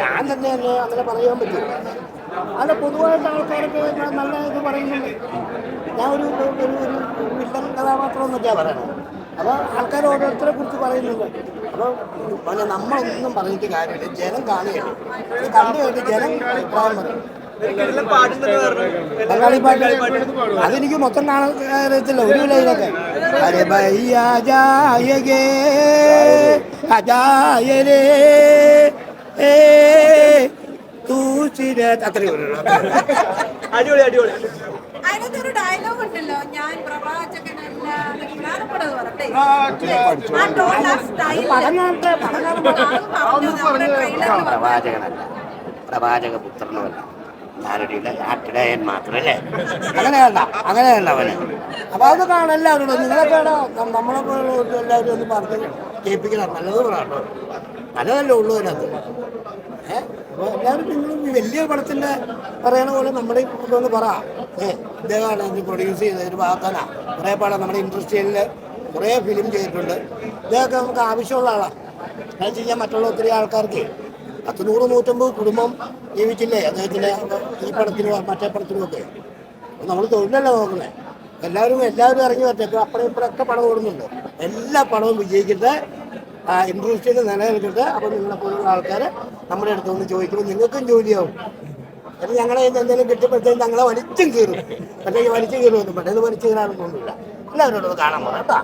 ഞാൻ തന്നെ അല്ലേ അങ്ങനെ പറയാൻ പറ്റും അല്ല പൊതുവായിട്ട് ആൾക്കാരൊക്കെ നല്ല ഇത് പറയുന്നുണ്ട്. ഞാൻ ഒരു ഒരു ഒരു വില്ലൻ കഥാപാത്രം എന്നൊക്കെയാണ് പറയണത്. അപ്പോൾ ആൾക്കാർ ഓരോരുത്തരെ കുറിച്ച് പറയുന്നുണ്ട്. അപ്പോൾ പിന്നെ നമ്മളൊന്നും പറഞ്ഞിട്ട് കാര്യമില്ല. ജനം കാണുകയാണ്. കണ്ടു കഴിഞ്ഞിട്ട് ജനം പറയാൻ പറഞ്ഞു ബംഗാളി പാട്ട് അതെനിക്ക് മൊത്തം കാണാൻ അറിയത്തില്ല ഒരു ലൈനൊക്കെ അരെ ഭയ്യ ജായകേ അജായരേ ഏ തൂച്ചിര അത്രയേ ഉള്ളൂ. അടിപൊളി അടിപൊളി. അതിനകത്ത് ഒരു ഡയലോഗ് ഉണ്ടല്ലോ ഞാൻ പ്രവാചകനല്ല പ്രവാചക പുത്രനുമല്ല ഞാനൊരു ആട്ടിടയൻ മാത്രമല്ലേ? അങ്ങനെയല്ല അങ്ങനെയല്ല അവന്. അപ്പൊ അത് കാണല്ല അവരോട് നിങ്ങളൊക്കെ നമ്മളെ എല്ലാവരും ഒന്ന് പറഞ്ഞ് കേൾപ്പിക്കണം. നല്ലത് പറയാട്ടോ നല്ലതല്ല ഉള്ളൂ എല്ലാവരും നിങ്ങൾ വലിയ പടത്തിന്റെ പറയണ പോലെ നമ്മുടെ ഒന്ന് പറ. ഇദ്ദേഹമാണ് ഇത് പ്രൊഡ്യൂസ് ചെയ്ത ഒരു ഭാഗത്തന കുറേ പാടാണ് നമ്മുടെ ഇൻഡസ്ട്രിയിൽ കുറേ ഫിലിം ചെയ്തിട്ടുണ്ട്. ഇദ്ദേഹമൊക്കെ നമുക്ക് ആവശ്യമുള്ള ആളാണ് അത് ചെയ്യാൻ മറ്റുള്ള ഒത്തിരി ആൾക്കാർക്ക് പത്ത് നൂറ് നൂറ്റമ്പത് കുടുംബം ജീവിച്ചില്ലേ? അദ്ദേഹത്തിന്റെ ഈ പടത്തിനും മറ്റേ പടത്തിനും ഒക്കെ. നമ്മൾ തൊഴിലല്ല നോക്കുന്നത് എല്ലാവരും എല്ലാവരും ഇറങ്ങി വരട്ടെ ഇപ്പൊ അപ്പുറം ഇപ്പോഴൊക്കെ പടം ഓടുന്നുണ്ട്. എല്ലാ പടവും വിജയിക്കട്ടെ. ഇൻഡസ്ട്രിയിൽ നിലനിൽക്കട്ടെ. അപ്പോൾ നിങ്ങളെ പോലുള്ള ആൾക്കാർ നമ്മുടെ അടുത്ത് വന്ന് ചോദിക്കുമ്പോൾ നിങ്ങൾക്കും ജോലിയാവും. എന്നിട്ട് ഞങ്ങളെ എന്തെങ്കിലും കിട്ടിയപ്പോഴത്തേക്കും ഞങ്ങളെ വലിച്ചും കീറും. പക്ഷേ വലിച്ചു കീറുമെന്നും ഇത് വലിച്ചു കീറാനൊന്നുമില്ല എല്ലാവരോടും കാണാൻ പോകാം കേട്ടോ.